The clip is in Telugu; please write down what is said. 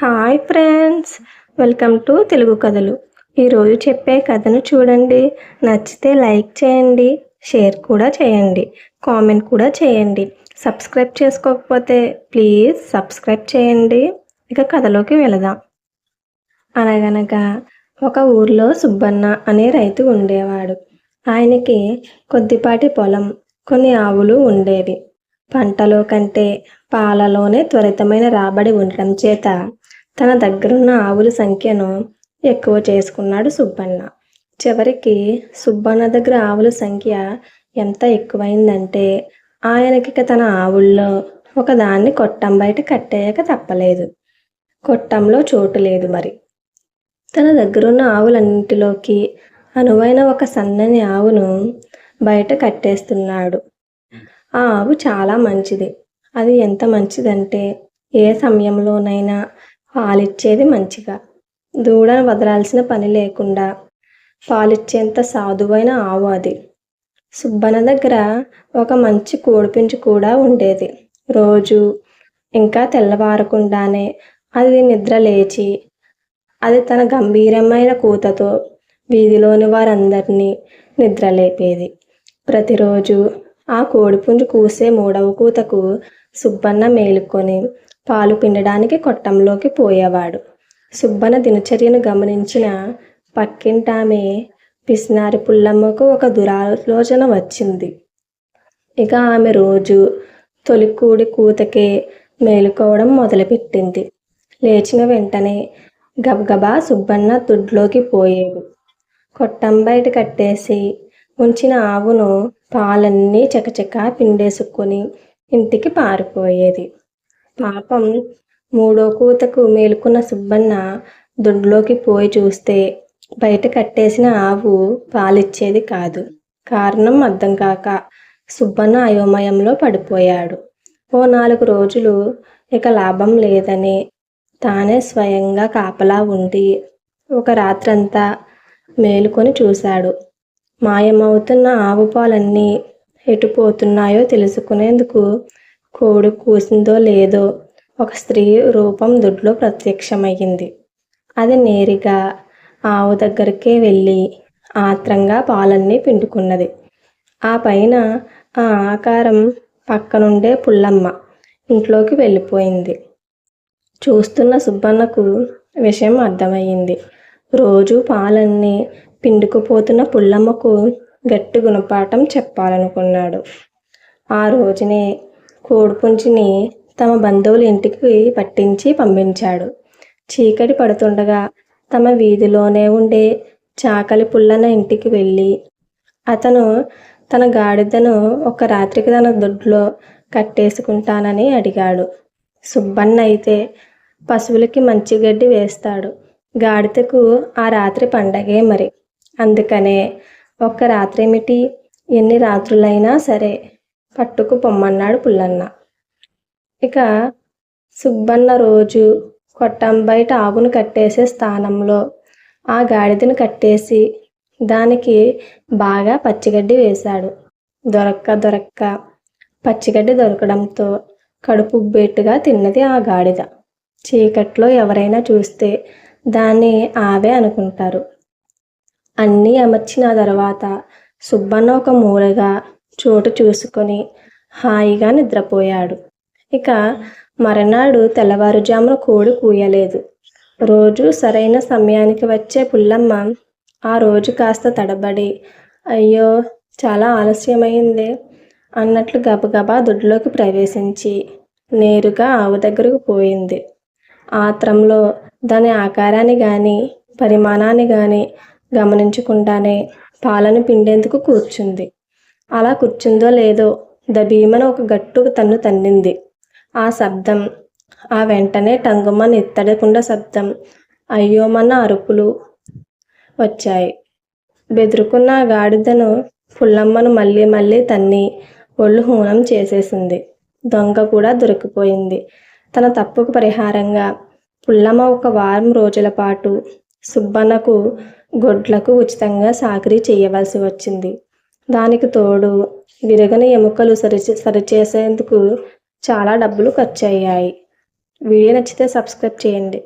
Hi friends welcome to Telugu కథలు. ఈరోజు చెప్పే కథను చూడండి. నచ్చితే లైక్ చేయండి షేర్ కూడా చేయండి కామెంట్ కూడా చేయండి. సబ్స్క్రైబ్ చేసుకోకపోతే ప్లీజ్ సబ్స్క్రైబ్ చేయండి. ఇక కథలోకి వెళదాం. అనగనగా ఒక ఊర్లో సుబ్బన్న అనే రైతు ఉండేవాడు. ఆయనకి కొద్దిపాటి పొలం కొన్ని ఆవులు ఉండేవి. పంటలో కంటే పాలలోనే త్వరితమైన రాబడి ఉండటం చేత తన దగ్గరున్న ఆవుల సంఖ్యను ఎక్కువ చేసుకున్నాడు సుబ్బన్న. చివరికి సుబ్బన్న దగ్గర ఆవుల సంఖ్య ఎంత ఎక్కువైందంటే ఆయనకి తన ఆవుల్లో ఒకదాన్ని కొట్టం బయట కట్టేయక తప్పలేదు. కొట్టంలో చోటు లేదు మరి. తన దగ్గరున్న ఆవులన్నింటిలోకి అనువైన ఒక సన్నని ఆవును బయట కట్టేస్తున్నాడు. ఆ ఆవు చాలా మంచిది. అది ఎంత మంచిదంటే ఏ సమయంలోనైనా పాలిచ్చేది మంచిగా. దూడను వదలాల్సిన పని లేకుండా పాలిచ్చేంత సాధువైన ఆవు అది. సుబ్బన్న దగ్గర ఒక మంచి కోడిపించు కూడా ఉండేది. రోజు ఇంకా తెల్లవారకుండానే అది నిద్ర లేచి అది తన గంభీరమైన కూతతో వీధిలోని వారందరినీ నిద్రలేపేది ప్రతిరోజు ఆ కోడిపుంజు కూసే మూడవ కూతకు సుబ్బన్న మేలుకొని పాలు పిండడానికి కొట్టంలోకి పోయేవాడు. సుబ్బన్న దినచర్యను గమనించిన పక్కింటామె పిసినారి పుల్లమ్మకు ఒక దురాలోచన వచ్చింది. ఇక ఆమె రోజు తొలికూడి కూతకే మేలుకోవడం మొదలుపెట్టింది. లేచిన వెంటనే గబగబా సుబ్బన్న దొడ్లోకి పోయేది కొట్టం బయట కట్టేసి ఉంచిన ఆవును పాలన్నీ చకచకా పిండేసుకొని ఇంటికి పారిపోయేది. పాపం మూడో కూతకు మేలుకున్న సుబ్బన్న దొడ్లోకి పోయి చూస్తే బయట కట్టేసిన ఆవు పాలిచ్చేది కాదు. కారణం అర్థం కాక సుబ్బన్న అయోమయంలో పడిపోయాడు. ఓ నాలుగు రోజులు ఇక లాభం లేదని తానే స్వయంగా కాపలా ఉండి ఒక రాత్రంతా మేలుకొని చూశాడు. మాయమవుతున్న ఆవు పాలన్నీ ఎటు పోతున్నాయో తెలుసుకునేందుకు కోడి కూసిందో లేదో ఒక స్త్రీ రూపం దొడ్లో ప్రత్యక్షమయ్యింది. అది నేరుగా ఆవు దగ్గరికే వెళ్ళి ఆత్రంగా పాలన్నీ పిండుకున్నది. ఆ పైన ఆ ఆకారం పక్కనుండే పుల్లమ్మ ఇంట్లోకి వెళ్ళిపోయింది. చూస్తున్న సుబ్బన్నకు విషయం అర్థమయ్యింది. రోజు పాలన్నీ పిండుకుపోతున్న పుల్లమ్మకు గట్టి గుణపాఠం చెప్పాలనుకున్నాడు. ఆ రోజునే కోడిపుంచిని తమ బంధువుల ఇంటికి పట్టించి పంపించాడు. చీకటి పడుతుండగా తమ వీధిలోనే ఉండే చాకలి పుల్లన ఇంటికి వెళ్ళి అతను తన గాడిదను ఒక రాత్రికి తన దొడ్లో కట్టేసుకుంటానని అడిగాడు. సుబ్బన్న అయితే పశువులకి మంచి గడ్డి వేస్తాడు. గాడిదకు ఆ రాత్రి పండగే మరి. అందుకనే ఒక్క రాత్రి ఏమిటి ఎన్ని రాత్రులైనా సరే పట్టుకు పొమ్మన్నాడు పుల్లన్న. ఇక సుబ్బన్న రోజు కొట్టం బయట ఆవును కట్టేసే స్థానంలో ఆ గాడిదను కట్టేసి దానికి బాగా పచ్చిగడ్డి వేశాడు. దొరక్క దొరక్క పచ్చిగడ్డి దొరకడంతో కడుపు ఉబ్బేట్టుగా తిన్నది ఆ గాడిద. చీకట్లో ఎవరైనా చూస్తే దాన్ని ఆవే అనుకుంటారు. అన్నీ అమర్చిన తర్వాత సుబ్బన్న ఒక మూలగా చోటు చూసుకొని హాయిగా నిద్రపోయాడు. ఇక మరనాడు తెల్లవారుజామున కోడి కూయలేదు. రోజు సరైన సమయానికి వచ్చే పుల్లమ్మ ఆ రోజు కాస్త తడబడి అయ్యో చాలా ఆలస్యమైంది అన్నట్లు గబగబా దొడ్లోకి ప్రవేశించి నేరుగా ఆవు దగ్గరకు పోయింది. ఆత్రంలో దాని ఆకారాన్ని కానీ పరిమాణాన్ని కానీ గమనించకుండానే పాలను పిండేందుకు కూర్చుంది. అలా కూర్చుందో లేదో ద భీమను ఒక గట్టు తన్ను తన్నింది. ఆ శబ్దం ఆ వెంటనే టంగుమని ఎత్తడకుండా శబ్దం అయ్యోమన్న అరుపులు వచ్చాయి. బెదురుకున్న ఆ గాడిదను పుల్లమ్మను మళ్ళీ మళ్ళీ తన్ని ఒళ్ళు హూనం చేసేసింది. దొంగ కూడా దొరికిపోయింది. తన తప్పుకు పరిహారంగా పుల్లమ్మ ఒక వారం రోజుల పాటు సుబ్బన్నకు గొడ్లకు ఉచితంగా సాకరీ చేయవలసి వచ్చింది. దానికి తోడు విరగని ఎముకలు సరి సరిచేసేందుకు చాలా డబ్బులు ఖర్చు అయ్యాయి వీడియో నచ్చితే సబ్స్క్రైబ్ చేయండి.